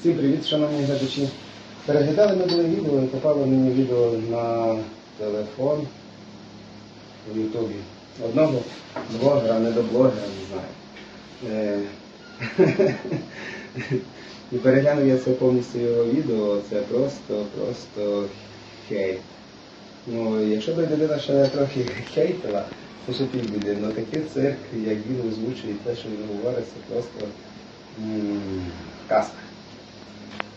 Всім привіт, шановні глядачі. Переглядали ми були відео і попало мені відео на телефон у Ютубі. Одного блогера, не до блогера, не знаю. Е, І переглянув я це повністю його відео, це просто, просто хейт. Ну, якщо б людина ще трохи хейтила, то ще півбіди. Ну такий цирк, як він озвучує, те, що він говорить, це просто казка.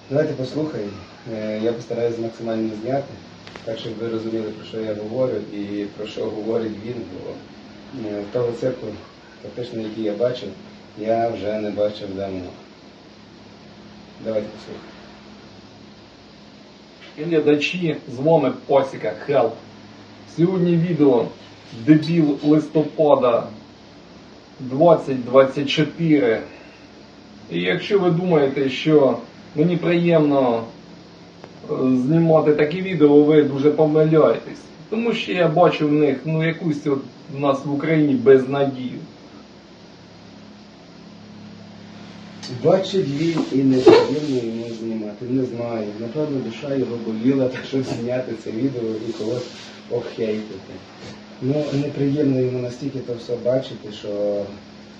Давайте послухаємо. Е, Я постараюся максимально зняти, так щоб ви розуміли, про що я говорю і про що говорить він. Бо е, того цирку, фактично, який я бачив, я вже не бачив давно. Давайте послухаємо. Глядачі, з вами Пасіка Хелп. Сьогодні відео дебіл листопада 2024. І якщо ви думаєте, що мені приємно е, знімати такі відео, ви дуже помиляєтесь. Тому що я бачу в них ну, якусь от у нас в Україні безнадію. Бачить він і не приємно йому знімати. Не знаю. Напевно, душа його боліла, так щоб зняти це відео і когось обхейтити. Ну, неприємно йому настільки то все бачити, що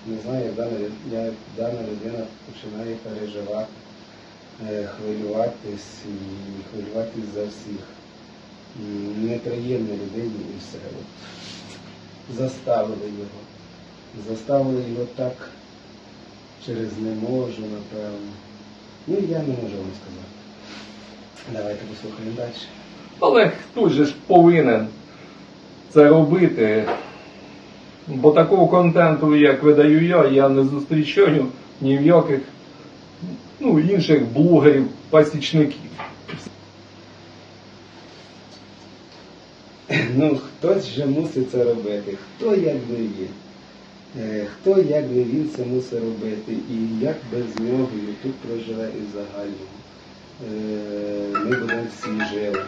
не знаю, як дана, як дана людина починає переживати, хвилюватись і хвилюватись за всіх. Неприємно людині і все. От. Заставили його. Заставили його так через не можу, напевно. Ну, я не можу вам сказати. Давайте послухаємо далі. Але хто же ж повинен це робити? Бо такого контенту, як видаю я, я не зустрічаю ні в яких ну, інших блогерів, пасічників. Ну, хтось же мусить це робити. Хто як не він? Е, Хто як не він це мусить робити? І як без нього Ютуб проживе і в? Е, Ми будемо всі жили.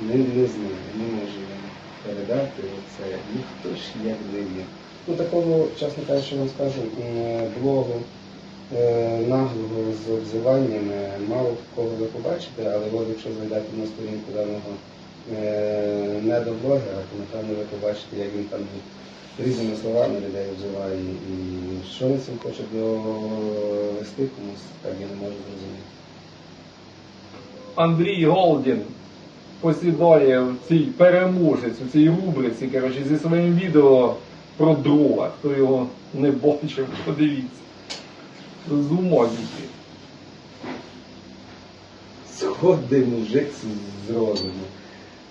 Ми не знаю, не можемо передати оце. Ніхто ж як не він. Ну такого, чесно кажучи, вам скажу, блогу наглого з обзиваннями мало кого ви побачите, але от якщо зайдете на сторінку даного е, не до блогера, то напевно ви побачите, як він там різними словами людей обзиває. І що він цим хоче довести комусь, так я не можу зрозуміти. Андрій Голдін посідає в цій переможець, у цій рубриці, коротше, зі своїм відео про дрова. Хто його не бачив, подивіться. З ума зійти. Мужик з- розуму.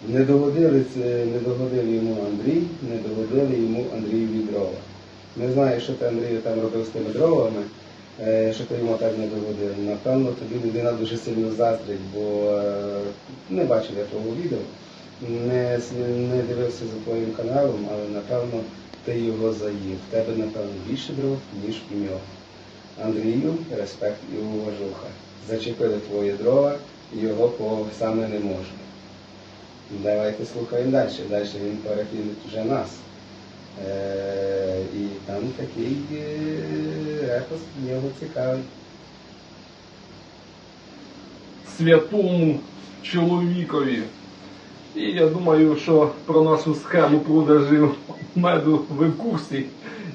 Не догодили, це, не догодив йому Андрій, не догодили йому Андрієві дрова. Не знаю, що ти Андрію там робив з тими дровами, е, що ти йому так не догодив. Напевно, тобі людина дуже сильно заздрить, бо е, не бачив я твого відео, не, не дивився за твоїм каналом, але напевно ти його заїв. В тебе, напевно, більше дров, ніж у нього. Андрію, респект і уважуха. Зачепили твої дрова, його по саме не можна. Давайте слухаємо далі. Далі він перекинуть вже нас. Е, і там такий е, репост його цікавий. святому чоловікові. І я думаю, що про нашу схему продажів меду ви в курсі.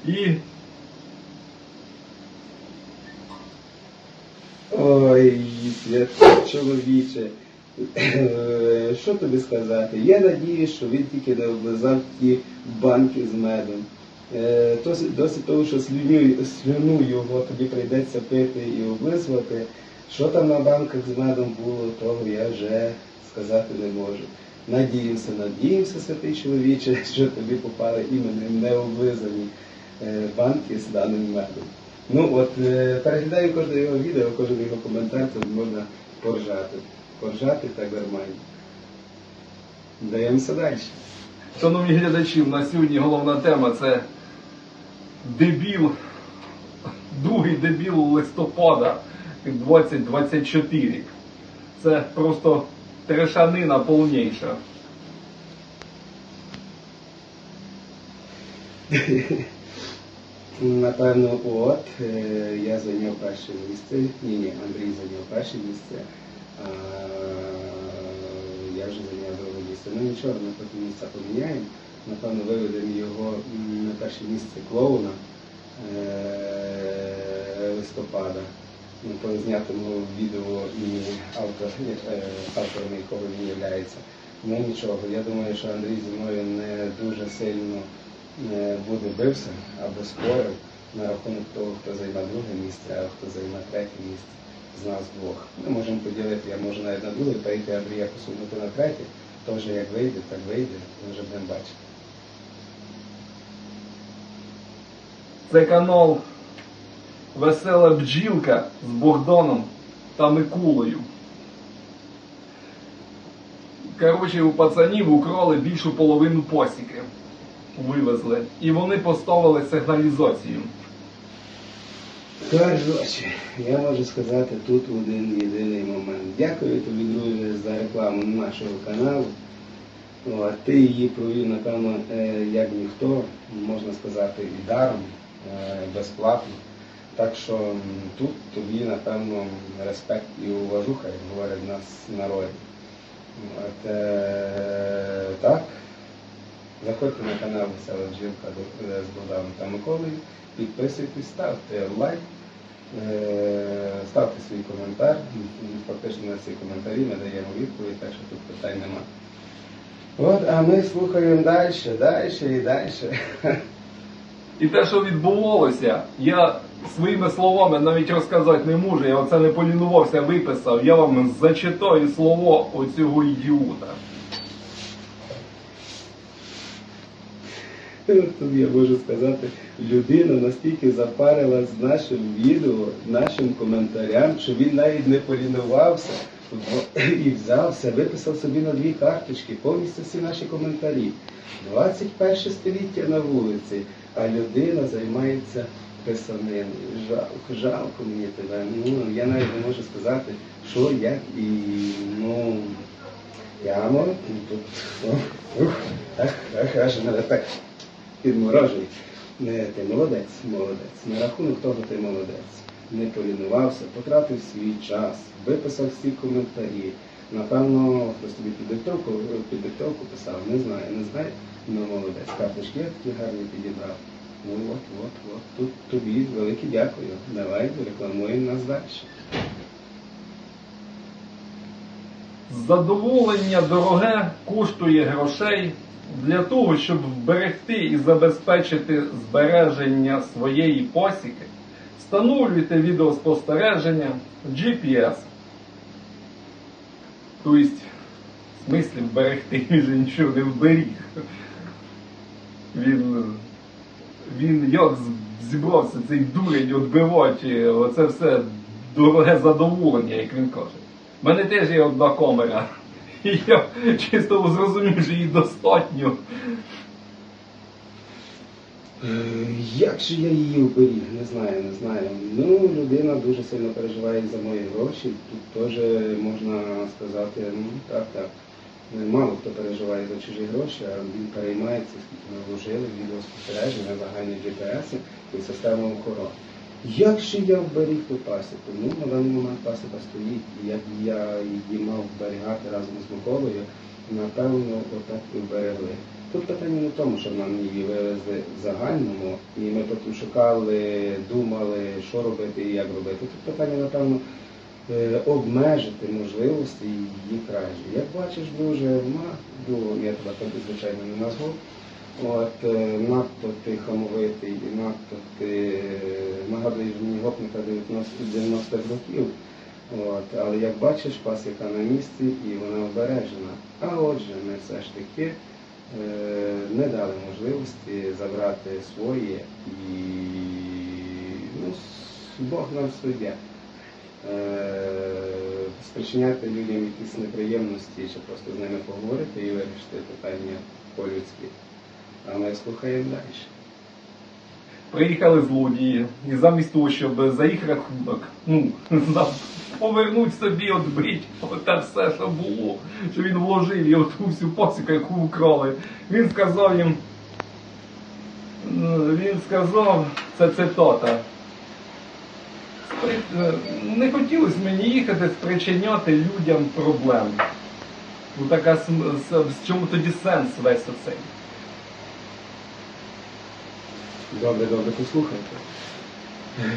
І Ой, святий чоловіче. Е, Що тобі сказати? Я надію, що він тільки не облизав ті банки з медом. Е, Досить, того, що слюню, слюну його тобі прийдеться пити і облизувати. Що там на банках з медом було, того я вже сказати не можу. Надіємося, надіємося, святий чоловіче, що тобі попали іменно необлизані е, банки з даним медом. Ну от е, переглядаю кожне його відео, кожен його коментар, тут можна поржати. Поржати так нормально. Даємося далі. Шановні глядачі, у нас сьогодні головна тема це дебіл, другий дебіл листопада 2024. Це просто трешанина повніша. Напевно, от е, я зайняв перше місце. Ні, ні, Андрій зайняв перше місце. А я вже зайняв друге місце. Ну нічого, ми потім місця поміняємо. Напевно, виведемо його на перше місце клоуна е, листопада. Ну, по знятому відео і автор, е, автором якого він є. Ну нічого, я думаю, що Андрій зі мною не дуже сильно е, буде бився або спорив на рахунок того, хто займе друге місце, а хто займе третє місце з нас двох. Ми можемо поділити, я можу навіть на друге перейти Андрія посунути на третє. Тож як вийде, так вийде, ми вже будемо бачити. Це канал Весела бджілка з Богданом та Миколою. Коротше, у пацанів украли більшу половину посіки. Вивезли. І вони поставили сигналізацію. Коротше, я можу сказати тут один єдиний момент. Дякую тобі, друже, за рекламу нашого каналу. О, ти її провів, напевно, е, як ніхто, можна сказати, і даром, е, безплатно. Так що тут тобі, напевно, респект і уважуха, як говорять в нас в народі. От, е, так, заходьте на канал Весела е, з Богданом та Миколою, підписуйтесь, ставте лайк, е, ставте свій коментар. Фактично на ці коментарі ми даємо відповідь, так що тут питань нема. От, а ми слухаємо далі, далі і далі. І те, що відбувалося, я своїми словами навіть розказати не можу. Я оце не полінувався, виписав. Я вам зачитаю слово оцього ідіота. Тут я можу сказати, людина настільки запарилась нашим відео, нашим коментарям, що він навіть не полінувався і взявся, виписав собі на дві карточки повністю всі наші коментарі. 21 століття на вулиці, а людина займається писаниною. Жалко, жалко мені тебе. Ну, я навіть не можу сказати, що, як і ну. Прямо і тут о, ух, ах, ах, аж мене так підморожує. Не, ти молодець, молодець. На рахунок того ти молодець. Не полінувався, потратив свій час, виписав всі коментарі. Напевно, хтось тобі під диктовку, під диктовку писав, не знаю, не знаю, ну молодець. Карточки я такі гарні підібрав. Ну от, от, от. Тут тобі велике дякую. Давай рекламуємо нас далі. Задоволення дороге коштує грошей для того, щоб вберегти і забезпечити збереження своєї посіки. Встановлюйте відеоспостереження GPS. Тобто, в смислі вберегти, він же нічого не вберіг. Він, він як зібрався цей дурень відбивати оце все дороге задоволення, як він каже. У мене теж є одна камера. Я чисто зрозумів, що її достатньо. Е, Як же я її уберіг? Не знаю, не знаю. Ну, людина дуже сильно переживає за мої гроші. Тут теж можна сказати, ну так, так. Мало хто переживає за чужі гроші, а він переймається, скільки ми вложили в відеоспостереження, загальні GPS і систему охорони. Як же я вберіг ту пасіку? Ну, на даний момент пасіка стоїть, і як я її мав вберігати разом з Миколою, напевно, отак і вберегли. Тут питання не в тому, що нам її вивезли в загальному, і ми потім шукали, думали, що робити і як робити. Тут питання, напевно, е, обмежити можливості її кражі. Як бачиш, дуже ма, другого я тебе звичайно, не назву. От, е, надто ти хамовитий і надто ти е, нагадуєш мені гопника 90 90-х років. От, але як бачиш, пасіка на місці і вона обережена. А отже, ми все ж таки е, не дали можливості забрати своє і ну, Бог нам суддя. Е, спричиняти людям якісь неприємності, чи просто з ними поговорити і вирішити питання по-людськи. А ми слухаємо далі. Приїхали злодії, і замість того, щоб за їх рахунок, ну, повернуть собі, отбить те все, що було, що він вложив і оту всю пасіку, яку вкрали. Він сказав їм, він сказав, це цитата. Е, Не хотілося мені їхати спричиняти людям проблем. Ну така в чому тоді сенс весь оцей? Добре, добре, послухайте.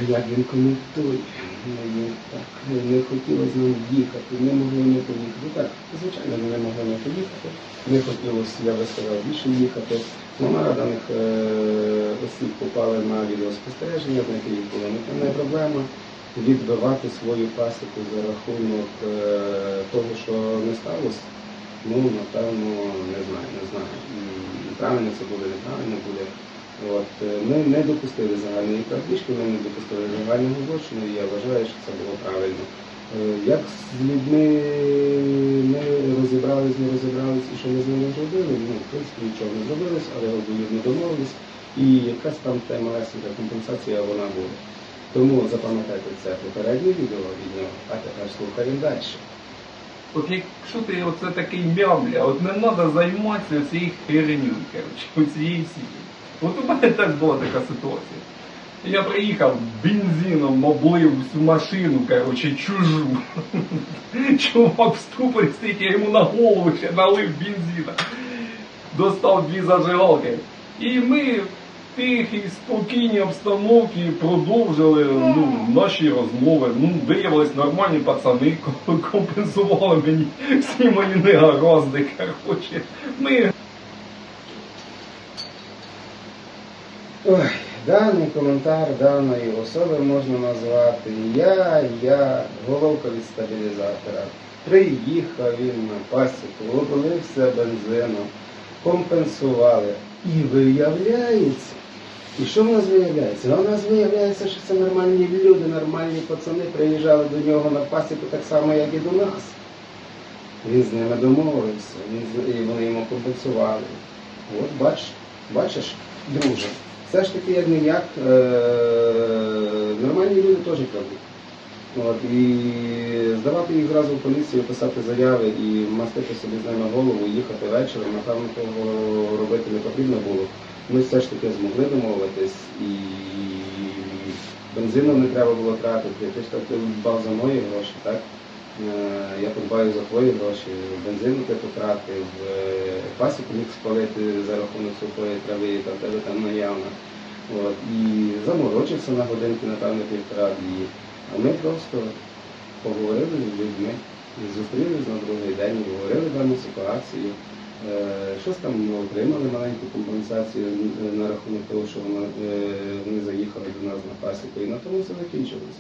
Як він коментує, мені так не хотілося з ним їхати, не могли не поїхати. Так, звичайно, ми не могли не поїхати. Не хотілося, я сказав, більше їхати. Номера даних е, осіб попали на відеоспостереження, знайти їх було не проблема. Відбивати свою пасіку за рахунок е, того, що не сталося, ну, напевно, не знаю, не знаю. Правильно це буде, неправильно буде. От, е, ми не допустили загальної крадіжки, ми не допустили загального злочину, і я вважаю, що це було правильно. Е, Як з людьми ми розібрались, не розібрались і що ми з ними зробили, ну, в принципі, нічого не зробилось, але обоюдно домовились. І якась там те малесенька компенсація вона буде. Тому запам'ятайте це попереднє відео від нього, а тепер слухаємо далі. От якщо ти оце такий мямля, от не треба займатися цією хереню, коротше, цією всією. От у мене теж була така ситуація. Я приїхав бензином, облив всю машину, коротше, чужу. Чувак в ступорі стоїть, я йому на голову ще налив бензина. Достав дві зажигалки. І ми в тихій, спокійній обстановці продовжили ну, наші розмови. Ну, виявилось нормальні пацани, ко- компенсували мені всі мої негаразди. Коротше. Ми Ой, даний коментар даної особи можна назвати Я, я, головка від стабілізатора. Приїхав він на пасіку, облився бензином, компенсували. І виявляється, і що в нас виявляється? В нас виявляється, що це нормальні люди, нормальні пацани приїжджали до нього на пасіку так само, як і до нас. Він з ними домовився, він вони йому компенсували. От бач, бачиш, друже, все ж таки як не як е- нормальні люди теж крадуть. І здавати їх зразу в поліцію, писати заяви і мастити собі з ними голову, їхати вечором, напевно, того робити не потрібно було. Ми все ж таки змогли домовитись і бензином не треба було тратити. Ти ж так дбав за мої гроші, так? Е, Я подбаю за твої гроші, бензину ти потратив, е, пасіку міг спалити за рахунок сухої трави, яка в тебе там наявна. От, і заморочився на годинки, напевно, півтора-дві. А ми просто поговорили з людьми, зустрілись на другий день, говорили дану ситуацію. Е, Щось там ми отримали маленьку компенсацію е, на рахунок того, що е, вони заїхали до нас на пасіку, і на тому все закінчилось.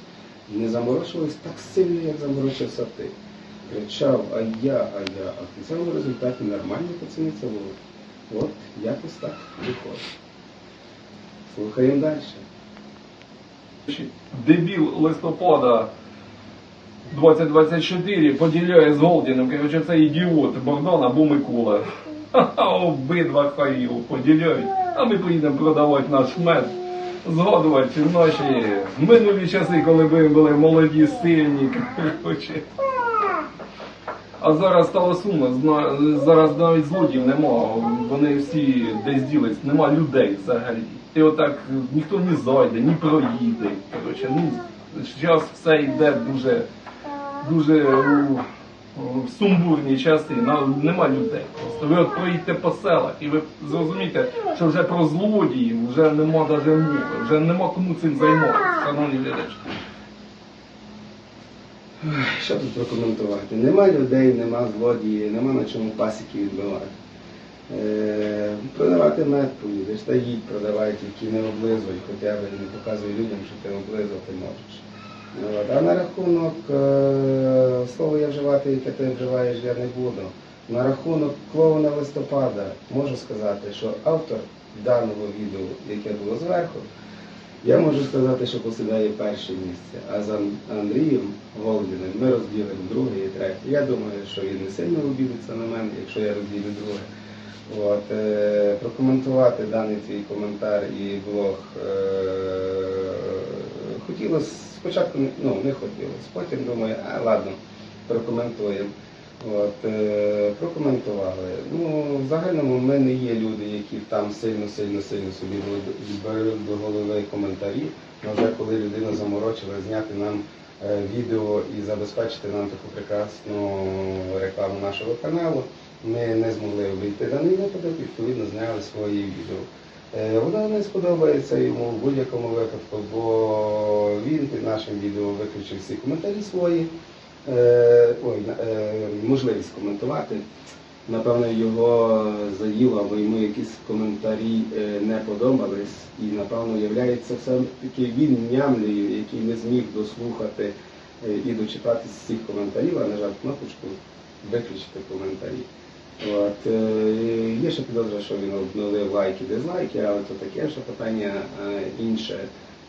Не заморочувались так сильно, як заморочився ти. Кричав, а я, а я, а в кінцевому результаті нормальні пацани було. От якось так виходить. Слухаємо далі. дебіл листопада 2024 поділяє з Голдіним. Коротше, це ідіот Богдан або Микола. Обидва хай поділяють. А ми поїдемо продавати наш мед, згадувати наші минулі часи, коли ми були молоді, сильні. А зараз стало сумно, зараз навіть злодіїв нема, вони всі десь ділись, нема людей взагалі. І отак ніхто не зайде, ні проїде. Коротше, ну, зараз все йде дуже, дуже у, у сумбурні часи, нема людей. Просто ви от проїдьте по селах і ви зрозумієте, що вже про злодіїв вже нема навіть мови, вже нема кому цим займатися, шановні глядачі. Що тут прокоментувати? Нема людей, нема злодіїв, нема на чому пасіки відбивати. Е, продавати мед поїдеш, та їдь продавай, тільки не облизуй, хоча б не показуй людям, що ти облизувати можеш. А на рахунок е, слова я вживати, яке ти вживаєш, я не буду. На рахунок клоуна листопада можу сказати, що автор даного відео, яке було зверху, я можу сказати, що посідає перше місце, а за Андрієм Голдіним ми розділимо друге і третє. Я думаю, що він не сильно обідеться на мене, якщо я розділю друге. От, е, прокоментувати даний твій коментар і блог е, хотілося спочатку, ну не хотілося, потім думаю, а ладно, прокоментуємо. От, е, прокоментували. Ну, в загальному ми не є люди, які там сильно, сильно, сильно собі беруть до голови коментарі. Але вже коли людина заморочила зняти нам е, відео і забезпечити нам таку прекрасну рекламу нашого каналу, ми не змогли обійти даний випадок, відповідно зняли свої відео. Е, Воно не сподобається йому в будь-якому випадку, бо він під нашим відео виключив всі коментарі свої. Е, ой, е, можливість коментувати. Напевно, його заїло або йому якісь коментарі не подобались, і напевно являється все-таки він нямлею, який не зміг дослухати і дочитати з всіх коментарів, а нажав кнопочку виключити коментарі. От, е, є ще підозра, що він обновив лайки, дизлайки, але то таке вже питання е, інше.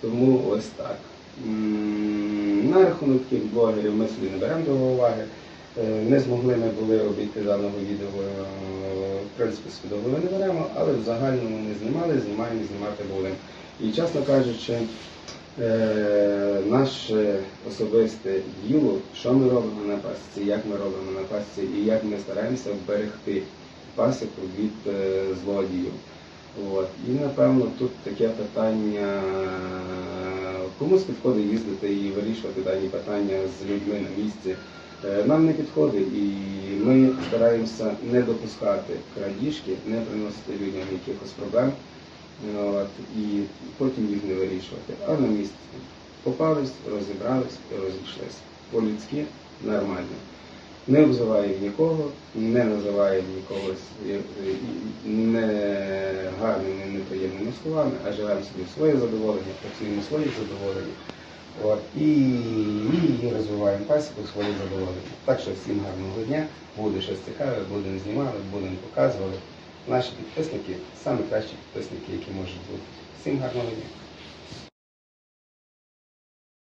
Тому ось так. На рахунок таких блогерів ми собі не беремо до уваги. Е, Не змогли ми були обійти даного відео, в принципі, собі до не беремо, але в загальному не знімали, знімаємо і знімати будемо. І чесно кажучи, е, наше особисте діло, що ми робимо на пасіці, як ми робимо на пасіці і як ми стараємося вберегти пасіку від е, злодіїв. От. І напевно тут таке питання, комусь підходить їздити і вирішувати дані питання з людьми на місці. Е, Нам не підходить і ми стараємося не допускати крадіжки, не приносити людям якихось проблем от, і потім їх не вирішувати. А на місці попались, розібрались і розійшлися. По-людськи нормально. Не обзиваємо нікого, не називаємо нікого не гарними, неприємними словами, а живемо собі своє задоволення, працюємо своє задоволення. От, і, і розвиваємо пасіку своє задоволення. Так що всім гарного дня, буде щось цікаве, будемо знімали, будемо показували. Наші підписники самі кращі підписники, які можуть бути. Всім гарного дня.